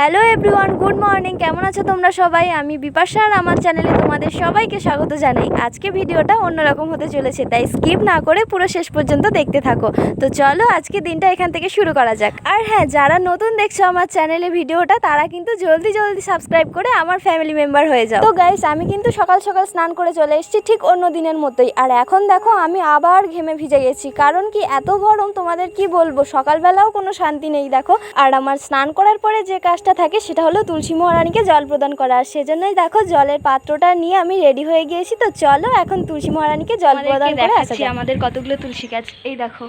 Hello everyone, good morning. কেমন আছো তোমরা সবাই? আমি বিপাশা আর আমার চ্যানেলে তোমাদের সবাইকে স্বাগত জানাই। আজকে ভিডিওটা অন্যরকম হতে চলেছে, তাই স্কিপ না করে পুরো শেষ পর্যন্ত দেখতে থাকো। তো চলো আজকে দিনটা এখান থেকে শুরু করা যাক। আর হ্যাঁ যারা নতুন দেখছ আমার চ্যানেলে ভিডিওটা, তারা কিন্তু জলদি জলদি সাবস্ক্রাইব করে আমার ফ্যামিলি মেম্বার হয়ে যাও। তো গাইস আমি কিন্তু সকাল সকাল স্নান করে চলে এসেছি ঠিক অন্য দিনের মতোই। আর এখন দেখো, আমি আবার ঘেমে ভিজে গেছি। কারণ কি, এত গরম, তোমাদের কি বলব? সকালবেলাও কোনো শান্তি নেই, দেখো। আর আমার স্নান করার পরে যে কাজটা থাকে সেটা হলো তুলসী মহারানীকে জল প্রদান করা। আর সেজন্যই দেখো জলের পাত্রটা নিয়ে আমি রেডি হয়ে গিয়েছি। তো চলো এখন তুলসী মহারানীকে জল প্রদান করে আসা আমাদের কতগুলো তুলসী গাছ। এই দেখো।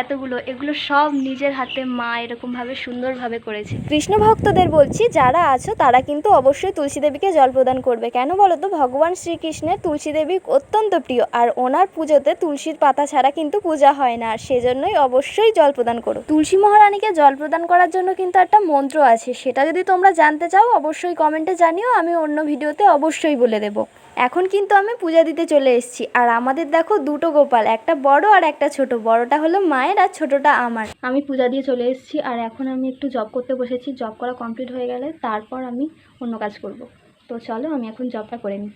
এতগুলো এগুলো সব নিজের হাতে মা এরকম ভাবে সুন্দরভাবে করেছে। কৃষ্ণ ভক্তদের বলছি যারা আছো তারা কিন্তু অবশ্যই তুলসী দেবীকে জল প্রদান করবে। কেন বলো তো? ভগবান শ্রীকৃষ্ণের তুলসী দেবী অত্যন্ত প্রিয় আর ওনার পুজোতে তুলসীর পাতা ছাড়া কিন্তু পূজা হয় না আর সেজন্যই অবশ্যই জল প্রদান করো। তুলসী মহারানীকে জল প্রদান করার জন্য কিন্তু একটা মন্ত্র আছে সেটা যদি তোমরা জানতে চাও অবশ্যই কমেন্টে জানিও আমি অন্য ভিডিওতে অবশ্যই বলে দেবো। এখন কিন্তু আমি পূজা দিতে চলে এসেছি। আর আমাদের দেখো দুটো গোপাল, একটা বড় আর একটা ছোট। বড়টা হলো মায়ের আর ছোটটা আমার। আমি পূজা দিয়ে চলে এসেছি আর এখন আমি একটু জব করতে বসেছি। জব করা কমপ্লিট হয়ে গেলে তারপর আমি অন্য কাজ করব। তো চলো আমি এখন জবটা করে নিই।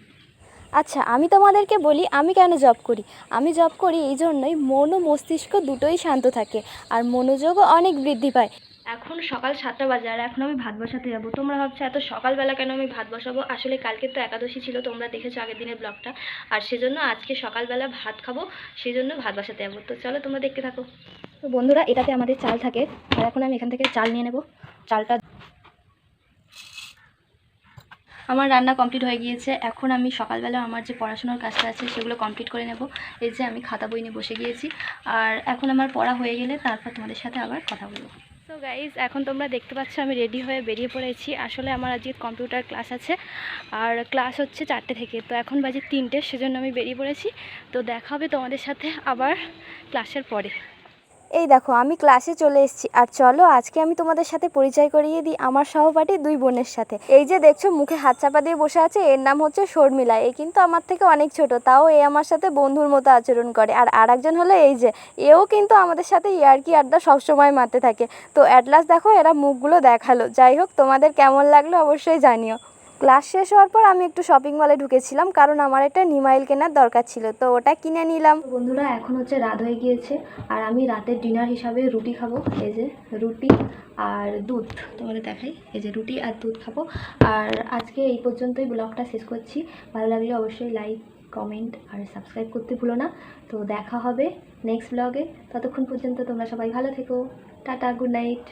আচ্ছা আমি তোমাদেরকে বলি আমি কেন জব করি? আমি জব করি এই জন্যই মন ও মস্তিষ্ক দুটোই শান্ত থাকে। আর মনোযোগও অনেক বৃদ্ধি পায়। এখন সকাল সাতটা বাজে আর এখন আমি ভাত বসাতে যাব। তোমরা ভাবছ এত সকালবেলা কেন আমি ভাত বসাবো? আসলে কালকে তো একাদশী ছিল, তোমরা দেখেছ আগের দিনের ব্লগটা। আর সেজন্য আজকে সকালবেলা ভাত খাব সেই জন্য ভাত বসাতে যাব। তো চলো তোমরা দেখতে থাকো। তো বন্ধুরা, এটাতে আমাদের চাল থাকে। আর এখন আমি এখান থেকে চাল নিয়ে নেব। চালটা আমার রান্না কমপ্লিট হয়ে গিয়েছে। এখন আমি সকালবেলা আমার যে পড়াশোনার কাজটা আছে, সেগুলো কমপ্লিট করে নেব। এই যে আমি খাতা বই নিয়ে বসে গিয়েছি। আর এখন আমার পড়া হয়ে গেলে তারপর তোমাদের সাথে আবার কথা বলব। তো গাইজ এখন তোমরা দেখতে পাচ্ছ আমি রেডি হয়ে বেরিয়ে পড়েছি। আসলে আমার আজকে কম্পিউটার ক্লাস আছে, আর ক্লাস হচ্ছে চারটে থেকে। তো এখন বাজে তিনটে, সেজন্য আমি বেরিয়ে পড়েছি। তো দেখা হবে তোমাদের সাথে আবার ক্লাসের পরে। এই দেখো, আমি ক্লাসে চলে এসেছি। আর চলো, আজকে আমি তোমাদের সাথে পরিচয় করিয়ে দিই আমার সহপাঠী দুই বোনের সাথে। এই যে দেখছ, মুখে হাত চাপা দিয়ে বসে আছে, এর নাম হচ্ছে শর্মিলা। এ কিন্তু আমার থেকে অনেক ছোট, তাও এ আমার সাথে বন্ধুর মতো আচরণ করে। আর আরেকজন হলো এই যে, এও কিন্তু আমাদের সাথে ইয়ার্কি আড্ডা সবসময় মারতে থাকে। তো অ্যাটলাস দেখো, এরা মুখগুলো দেখাল। যাই হোক, তোমাদের কেমন লাগল অবশ্যই জানিও। ক্লাস শেষ হওয়ার পর আমি একটু শপিং মলে ঢুকেছিলাম, কারণ আমার একটা নিমাইল কেনার দরকার ছিল, তো ওটা কিনে নিলাম। বন্ধুরা, এখন হচ্ছে রাত হয়ে গিয়েছে, আর আমি রাতের ডিনার হিসাবে রুটি খাব, এই যে রুটি আর দুধ, তোমাদের দেখাই, এই যে রুটি আর দুধ খাব। আর আজকে এই পর্যন্তই ব্লগটা শেষ করছি, ভালো লাগলে অবশ্যই লাইক কমেন্ট আর সাবস্ক্রাইব করতে ভুলো না। তো দেখা হবে নেক্সট ব্লগে ততক্ষণ পর্যন্ত তোমরা সবাই ভালো থেকো, টাটা গুড নাইট